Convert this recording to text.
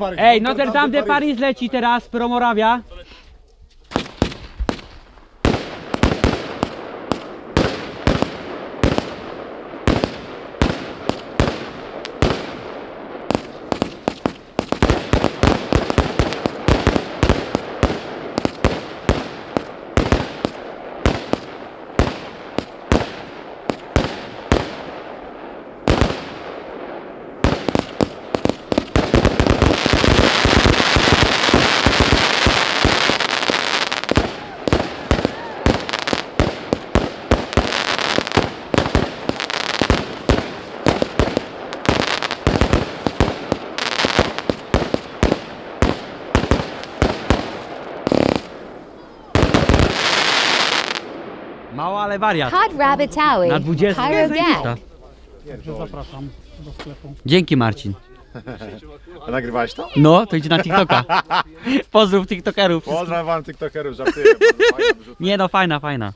Paris. Ej, Notre Dame de Paris leci teraz, Promorawia. Mało, ale wariat. Hot Rabbit Towie, Na 20 Pyro jest Gang. zajebista. Zapraszam do sklepu. Dzięki Marcin. A nagrywałeś to? No, to idzie na TikToka. Pozdrów TikTokerów. Pozdrawiam wam tiktokerów, żartuję. bardzo fajna wyrzutka. Nie no, fajna, fajna.